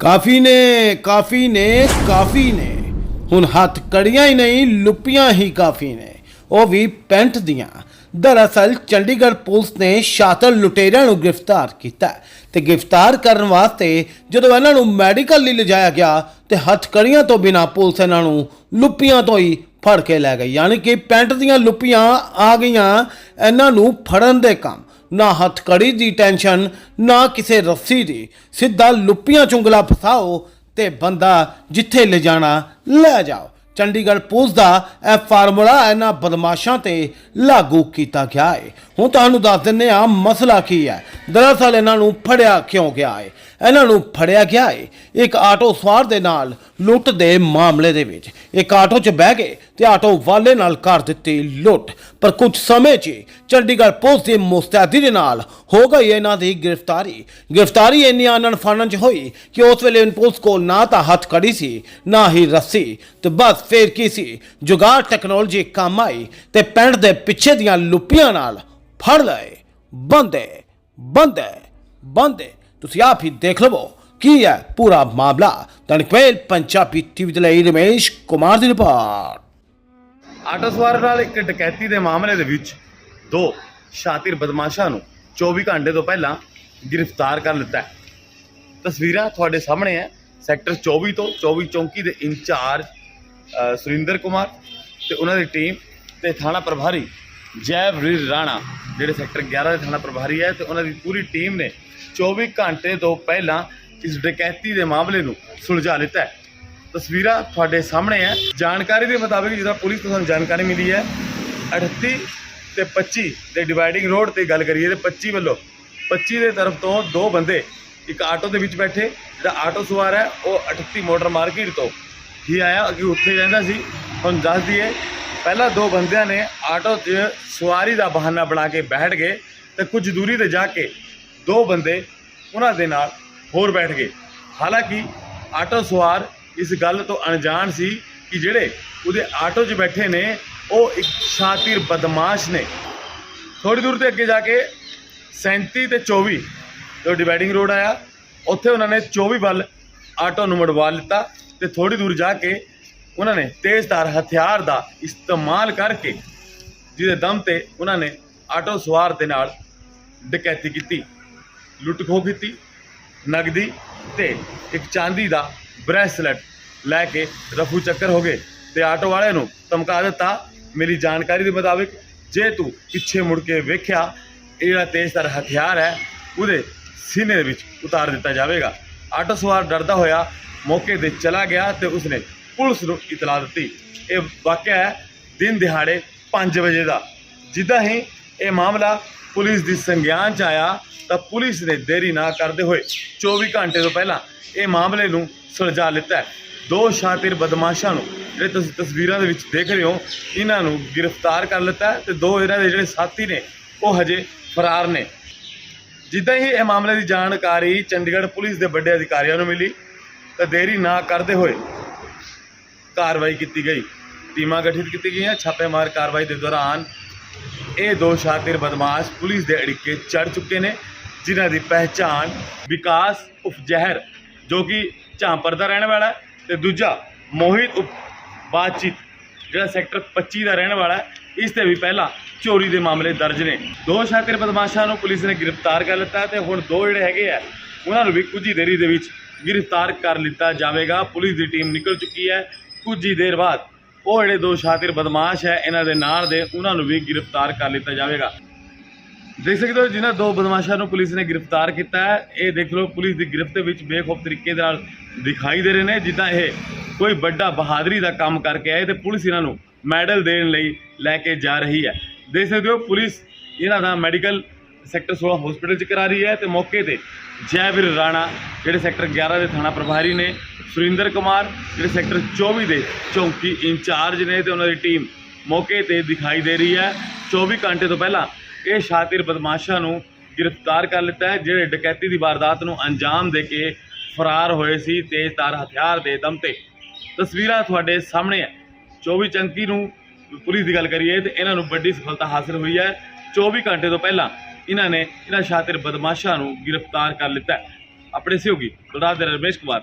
ਕਾਫੀ ਨੇ ਕਾਫੀ ਨੇ ਕਾਫੀ ਨੇ। ਹੁਣ ਹੱਥ ਕੜੀਆਂ ਹੀ ਨਹੀਂ, ਲੁੱਪੀਆਂ ਹੀ ਕਾਫੀ ਨੇ। ਉਹ ਵੀ ਪੈਂਟ ਦੀਆਂ। ਦਰਅਸਲ ਚੰਡੀਗੜ੍ਹ ਪੁਲਿਸ ਨੇ ਸ਼ਾਤਰ ਲੁਟੇਰਿਆਂ ਨੂੰ ਗ੍ਰਿਫਤਾਰ ਕੀਤਾ ਹੈ ਤੇ ਗ੍ਰਿਫਤਾਰ ਕਰਨ ਵਾਸਤੇ ਜਦੋਂ ਇਹਨਾਂ ਨੂੰ ਮੈਡੀਕਲ ਲਈ ਲਿਜਾਇਆ ਗਿਆ ਤੇ ਹੱਥਕੜੀਆਂ ਤੋਂ ਬਿਨਾ ਪੁਲਿਸ ਇਹਨਾਂ ਨੂੰ ਲੁੱਪੀਆਂ ਤੋਂ ਹੀ ਫੜ ਕੇ ਲੈ ਗਈ। ਯਾਨੀ ਕਿ ਪੈਂਟ ਦੀਆਂ ਲੁੱਪੀਆਂ ਆ ਗਈਆਂ ਇਹਨਾਂ ਨੂੰ ਫੜਨ ਦੇ ਕੰਮ। ਨਾ ਹੱਥਕੜੀ ਦੀ ਟੈਨਸ਼ਨ, ਨਾ ਕਿਸੇ ਰੱਸੀ ਦੀ। ਸਿੱਧਾ ਲੁੱਪੀਆਂ ਚੁੰਗਲਾ ਫਸਾਓ ਤੇ ਬੰਦਾ ਜਿੱਥੇ ਲਿਜਾਣਾ, ਲੈ ਜਾਓ। ਚੰਡੀਗੜ੍ਹ ਪੁਲਿਸ ਦਾ ਇਹ ਫਾਰਮੂਲਾ ਇਹਨਾਂ ਬਦਮਾਸ਼ਾਂ ਤੇ ਲਾਗੂ ਕੀਤਾ ਗਿਆ ਹੈ ਹੁਣ ਤੁਹਾਨੂੰ ਦੱਸ ਦਿੰਨੇ ਆ ਮਸਲਾ ਕੀ ਹੈ। ਦਰਅਸਲ ਇਹਨਾਂ ਨੂੰ ਫੜਿਆ ਕਿਉਂ ਗਿਆ ਹੈ ਇਹਨਾਂ ਨੂੰ ਫੜਿਆ ਗਿਆ ਹੈ ਇੱਕ ਆਟੋ ਸਵਾਰ ਦੇ ਨਾਲ ਲੁੱਟ ਦੇ ਮਾਮਲੇ ਦੇ ਵਿੱਚ। ਇੱਕ ਆਟੋ 'ਚ ਬਹਿ ਗਏ ਤੇ ਆਟੋ ਵਾਲੇ ਨਾਲ ਕਰ ਦਿੱਤੀ ਲੁੱਟ। ਪਰ ਕੁਝ ਸਮੇਂ 'ਚ ਹੀ ਚੰਡੀਗੜ੍ਹ ਪੁਲਿਸ ਦੀ ਮੁਸਤੈਦੀ ਦੇ ਨਾਲ ਹੋ ਗਈ ਇਹਨਾਂ ਦੀ ਗ੍ਰਿਫਤਾਰੀ। ਗ੍ਰਿਫਤਾਰੀ ਇੰਨੀ ਆਨਣ ਫਾਨਨ 'ਚ ਹੋਈ ਕਿ ਉਸ ਵੇਲੇ ਪੁਲਿਸ ਕੋਲ ਨਾ ਤਾਂ ਹੱਥ ਕੜੀ ਸੀ, ਨਾ ਹੀ ਰੱਸੀ। ਤੇ ਬਸ ਫੇਰ ਕੀ ਸੀ? ਜੁਗਾੜ ਟੈਕਨੋਲੋਜੀ ਕੰਮ ਆਈ ਤੇ ਪਿੰਡ ਦੇ ਪਿੱਛੇ ਦੀਆਂ ਲੁੱਪੀਆਂ ਨਾਲ ਫੜ ਲਏ। ਬੰਦੇ ਬੰਦੇ ਬੰਦੇ। ਤੁਸੀਂ ਆਪ ਹੀ ਦੇਖ ਲਵੋ ਕੀ ਹੈ ਪੂਰਾ ਮਾਮਲਾ। ਤਨਕਵੇਲ ਪੰਜਾਬੀ ਟੀਵੀ ਦੇ ਲਈ ਰਮੇਸ਼ ਕੁਮਾਰ ਦੀ ਰਿਪੋਰਟ। ਆਟੋ ਸਵਾਰ ਨਾਲ ਇੱਕ ਡਕੈਤੀ ਦੇ ਮਾਮਲੇ ਦੇ ਵਿੱਚ ਦੋ ਸ਼ਾਤਿਰ ਬਦਮਾਸ਼ਾਂ ਨੂੰ 24 ਘੰਟੇ ਤੋਂ ਪਹਿਲਾਂ ਗ੍ਰਿਫਤਾਰ ਕਰ ਲਿੱਤਾ ਹੈ। ਤਸਵੀਰਾਂ ਤੁਹਾਡੇ ਸਾਹਮਣੇ ਹੈ। ਸੈਕਟਰ 24 ਤੋਂ 24 ਚੌਂਕੀ ਦੇ ਇੰਚਾਰਜ ਸੁਰਿੰਦਰ ਕੁਮਾਰ ਤੇ ਉਹਨਾਂ ਦੀ ਟੀਮ ਤੇ ਥਾਣਾ ਪ੍ਰਭਾਰੀ ਜੈਵਰੀਰ ਰਾਣਾ। ਜਿਹੜੇ ਸੈਕਟਰ 11 ਦੇ ਥਾਣਾ ਪ੍ਰਭਾਰੀ ਹੈ ਤੇ ਉਹਨਾਂ ਦੀ ਪੂਰੀ ਟੀਮ ਨੇ 24 ਘੰਟੇ ਤੋਂ ਪਹਿਲਾਂ ਇਸ ਡਕੈਤੀ ਦੇ ਮਾਮਲੇ ਨੂੰ ਸੁਲਝਾ ਲਿੱਤਾ ਹੈ। ਤਸਵੀਰਾਂ ਤੁਹਾਡੇ ਸਾਹਮਣੇ ਹੈ। ਜਾਣਕਾਰੀ ਦੇ ਮੁਤਾਬਿਕ ਜਿਹਦਾ ਪੁਲਿਸ ਤੋਂ ਸਾਨੂੰ ਜਾਣਕਾਰੀ ਮਿਲੀ ਹੈ 38 ਤੇ 25 ਦੇ ਡਿਵਾਈਡਿੰਗ ਰੋਡ ਤੇ ਗੱਲ ਕਰੀਏ ਤੇ 25 ਵੱਲੋਂ 25 ਦੇ ਤਰਫ ਤੋਂ ਦੋ ਬੰਦੇ, ਇੱਕ ਆਟੋ ਦੇ ਵਿੱਚ ਬੈਠੇ, ਜਿਹੜਾ ਆਟੋ ਸਵਾਰ ਹੈ, ਉਹ 38 ਮੋਟਰ ਮਾਰਕੀਟ ਤੋਂ ਹੀ ਆਇਆ ਕਿ ਉੱਥੇ ਰਹਿੰਦਾ ਸੀ। ਹੁਣ ਦੱਸ ਦਈਏ ਪਹਿਲਾਂ ਦੋ ਬੰਦਿਆਂ ਨੇ ਆਟੋ 'ਚ ਸਵਾਰੀ ਦਾ ਬਹਾਨਾ ਬਣਾ ਕੇ ਬੈਠ ਗਏ ਤੇ ਕੁਝ ਦੂਰੀ ਤੇ ਜਾ ਕੇ ਦੋ ਬੰਦੇ ਉਹਨਾਂ ਦੇ ਨਾਲ ਹੋਰ ਬੈਠ ਗਏ। ਹਾਲਾਂਕਿ ਆਟੋ ਸਵਾਰ ਇਸ ਗੱਲ ਤੋਂ ਅਣਜਾਣ ਸੀ ਕਿ ਜਿਹੜੇ ਉਹਦੇ ਆਟੋ 'ਚ ਬੈਠੇ ਨੇ, ਉਹ ਇੱਕ ਸ਼ਾਤਿਰ ਬਦਮਾਸ਼ ਨੇ। ਥੋੜੀ ਦੂਰ ਤੇ ਅੱਗੇ ਜਾ ਕੇ 37 ਤੇ 24 ਜੋ ਡਿਵਾਈਡਿੰਗ ਰੋਡ ਆਇਆ। ਉੱਥੇ ਉਹਨਾਂ ਨੇ 24 ਵੱਲ ਆਟੋ ਨੂੰ ਮੁੜਵਾ ਲਿੱਤਾ ਤੇ ਥੋੜੀ ਦੂਰ ਜਾ ਕੇ ਉਹਨਾਂ ਨੇ ਤੇਜ਼ਧਾਰ ਹਥਿਆਰ ਦਾ ਇਸਤੇਮਾਲ ਕਰਕੇ ਜਿਹਦੇ ਦਮ ਤੇ ਉਹਨਾਂ ਨੇ ਆਟੋ ਸਵਾਰ ਦੇ ਨਾਲ ਡਕੈਤੀ ਕੀਤੀ ਲੁੱਟ ਖੋਹ ਕੀਤੀ ਨਗਦੀ ਤੇ ਇੱਕ ਚਾਂਦੀ ਦਾ ਬ੍ਰੈਸਲੇਟ ਲੈ ਕੇ ਰਫੂ ਚੱਕਰ ਹੋ ਗਏ ਤੇ ਆਟੋ ਵਾਲੇ ਨੂੰ ਧਮਕਾ ਦਿੱਤਾ। ਮੇਰੀ ਜਾਣਕਾਰੀ ਦੇ ਮੁਤਾਬਿਕ, ਜੇ ਤੂੰ ਪਿੱਛੇ ਮੁੜ ਕੇ ਵੇਖਿਆ, ਇਹ ਜਿਹੜਾ ਤੇਜ਼ਧਾਰ ਹਥਿਆਰ ਹੈ, ਉਹਦੇ ਸੀਨੇ ਦੇ ਵਿੱਚ ਉਤਾਰ ਦਿੱਤਾ ਜਾਵੇਗਾ। ਆਟੋ ਸਵਾਰ ਡਰਦਾ ਹੋਇਆ ਮੌਕੇ ਤੇ ਚਲਾ ਗਿਆ ਤੇ ਉਸਨੇ ਪੁਲਿਸ ਨੂੰ ਇਤਲਾ ਦਿੱਤੀ। ਇਹ ਵਾਕਿਆ ਹੈ, ਦਿਨ ਦਿਹਾੜੇ 5 ਵਜੇ ਦਾ। ਜਿੱਦਾਂ ਹੀ ਇਹ ਮਾਮਲਾ ਪੁਲਿਸ ਦੀ ਸੰਗਿਆਨ ਚ ਆਇਆ, ਤਾਂ ਪੁਲਿਸ ਨੇ ਦੇਰੀ ਨਾ ਕਰਦੇ ਹੋਏ 24 ਘੰਟੇ ਤੋਂ ਪਹਿਲਾਂ ਇਹ ਮਾਮਲੇ ਨੂੰ ਸੁਲਝਾ ਲਿੱਤਾ ਦੋ ਸ਼ਾਤਿਰ ਬਦਮਾਸ਼ਾਂ ਨੂੰ ਜਿਹੜੇ ਤੁਸੀਂ ਤਸਵੀਰਾਂ ਦੇ ਵਿੱਚ ਦੇਖ ਰਹੇ ਹੋ, ਇਹਨਾਂ ਨੂੰ ਗ੍ਰਿਫਤਾਰ ਕਰ ਲਿੱਤਾ ਹੈ ਤੇ ਦੋ ਇਹਨਾਂ ਦੇ ਜਿਹੜੇ ਸਾਥੀ ਨੇ, ਉਹ ਹਜੇ ਫਰਾਰ ਨੇ। ਜਿੱਦਾਂ ਹੀ ਇਹ ਮਾਮਲੇ ਦੀ ਜਾਣਕਾਰੀ ਚੰਡੀਗੜ੍ਹ ਪੁਲਿਸ ਦੇ ਵੱਡੇ ਅਧਿਕਾਰੀਆਂ ਨੂੰ ਮਿਲੀ, ਤਾਂ ਦੇਰੀ ਨਾ ਕਰਦੇ ਹੋਏ ਕਾਰਵਾਈ ਕੀਤੀ ਗਈ। ਟੀਮਾਂ ਗਠਿਤ ਕੀਤੀ ਗਈਆਂ, ਛਾਪੇਮਾਰ ਕਾਰਵਾਈ ਦੇ ਦੌਰਾਨ ਇਹ ਦੋ ਸ਼ਾਤਿਰ ਬਦਮਾਸ਼ ਪੁਲਿਸ ਦੇ ਅੜਿੱਕੇ ਚੜ ਚੁੱਕੇ ਨੇ, ਜਿਨ੍ਹਾਂ ਦੀ ਪਹਿਚਾਣ ਵਿਕਾਸ ਉਫ ਜ਼ਹਿਰ ਜੋ ਕਿ ਝਾਂਪਰ ਦਾ ਰਹਿਣ ਵਾਲਾ ਹੈ, ਤੇ ਦੂਜਾ ਮੋਹਿਤ ਉਪ, ਬਾਤਚੀਤ, ਜਿਹੜਾ ਸੈਕਟਰ 25 ਦਾ ਰਹਿਣ ਵਾਲਾ ਹੈ, ਇਸ ਤੇ ਵੀ ਪਹਿਲਾਂ ਚੋਰੀ ਦੇ ਮਾਮਲੇ ਦਰਜ ਨੇ। ਦੋ ਸ਼ਾਤਿਰ ਬਦਮਾਸ਼ਾਂ ਨੂੰ ਪੁਲਿਸ ਨੇ ਗ੍ਰਿਫਤਾਰ ਕਰ ਲਿੱਤਾ ਹੈ ਤੇ ਹੁਣ ਦੋ ਜਿਹੜੇ ਹੈਗੇ ਆ, ਉਹਨਾਂ ਨੂੰ ਵੀ ਕੁਝ ਹੀ ਦੇਰੀ ਦੇ ਵਿੱਚ ਗ੍ਰਿਫਤਾਰ ਕਰ ਲਿੱਤਾ ਜਾਵੇਗਾ। ਪੁਲਿਸ ਦੀ ਟੀਮ ਨਿਕਲ ਚੁੱਕੀ ਹੈ। ਕੁਝ ਹੀ ਦੇਰ ਬਾਅਦ ਉਹ ਜਿਹੜੇ ਦੋ ਸ਼ਾਤਿਰ ਬਦਮਾਸ਼ ਹੈ, ਇਹਨਾਂ ਦੇ ਨਾਲ ਦੇ, ਉਹਨਾਂ ਨੂੰ ਵੀ ਗ੍ਰਿਫਤਾਰ ਕਰ ਲਿੱਤਾ ਜਾਵੇਗਾ। ਦੇਖ ਸਕਦੇ ਹੋ, ਜਿਨ੍ਹਾਂ ਦੋ ਬਦਮਾਸ਼ਾਂ ਨੂੰ ਪੁਲਿਸ ਨੇ ਗ੍ਰਿਫਤਾਰ ਕੀਤਾ ਹੈ, ਇਹ ਦੇਖ ਲਓ, ਪੁਲਿਸ ਦੀ ਗ੍ਰਿਫਤ ਵਿੱਚ ਬੇਖੌਫ ਤਰੀਕੇ ਦੇ ਨਾਲ ਦਿਖਾਈ ਦੇ ਰਹੇ ਨੇ, ਜਿੱਦਾਂ ਇਹ ਕੋਈ ਵੱਡਾ ਬਹਾਦਰੀ ਦਾ ਕੰਮ ਕਰਕੇ ਆਏ ਤੇ ਪੁਲਿਸ ਇਹਨਾਂ ਨੂੰ ਮੈਡਲ ਦੇਣ ਲਈ ਲੈ ਕੇ ਜਾ ਰਹੀ ਹੈ। ਦੇਖ ਸਕਦੇ ਹੋ, ਪੁਲਿਸ ਇਹਨਾਂ ਦਾ ਮੈਡੀਕਲ ਸੈਕਟਰ 16 ਹਸਪੀਟਲ ਚ ਕਰਾ ਰਹੀ ਹੈ ਤੇ ਮੌਕੇ ਤੇ ਜੈਵੀਰ ਰਾਣਾ, ਜਿਹੜੇ ਸੈਕਟਰ 11 ਦੇ ਥਾਣਾ ਪ੍ਰਭਾਰੀ ਨੇ ਸੁਰਿੰਦਰ ਕੁਮਾਰ, ਜਿਹੜੇ ਸੈਕਟਰ 24 ਦੇ ਚੌਂਕੀ ਇੰਚਾਰਜ ਨੇ ਤੇ ਉਹਨਾਂ ਦੀ ਟੀਮ ਮੌਕੇ ਤੇ ਦਿਖਾਈ ਦੇ ਰਹੀ ਹੈ। 24 ਘੰਟੇ ਤੋਂ ਪਹਿਲਾਂ ਇਹ ਸ਼ਾਤਿਰ ਬਦਮਾਸ਼ਾਂ ਨੂੰ ਗ੍ਰਿਫਤਾਰ ਕਰ ਲਿੱਤਾ ਹੈ, ਜਿਹੜੇ ਡਕੈਤੀ ਦੀ ਵਾਰਦਾਤ ਨੂੰ ਅੰਜਾਮ ਦੇ ਕੇ ਫਰਾਰ ਹੋਏ ਸੀ। ਤੇਜ਼ਧਾਰ ਹਥਿਆਰ ਦੇ ਦਮ ਤੇ ਤਸਵੀਰਾਂ ਤੁਹਾਡੇ ਸਾਹਮਣੇ ਹੈ। 24 ਚੰਕੀ ਨੂੰ ਪੁਲਿਸ ਦੀ ਗੱਲ ਕਰੀਏ ਤੇ ਇਹਨਾਂ ਨੂੰ ਵੱਡੀ ਸਫਲਤਾ ਹਾਸਲ ਹੋਈ ਹੈ। 24 ਘੰਟੇ ਤੋਂ ਪਹਿਲਾਂ ਇਹਨਾਂ ਨੇ ਇਹਨਾਂ ਸ਼ਾਤਿਰ ਬਦਮਾਸ਼ਾਂ ਨੂੰ ਗ੍ਰਿਫਤਾਰ ਕਰ ਲਿੱਤਾ ਆਪਣੇ ਸਹਿਯੋਗੀ ਬਲਰਾਜ ਦੇ ਰਮੇਸ਼ ਕੁਮਾਰ।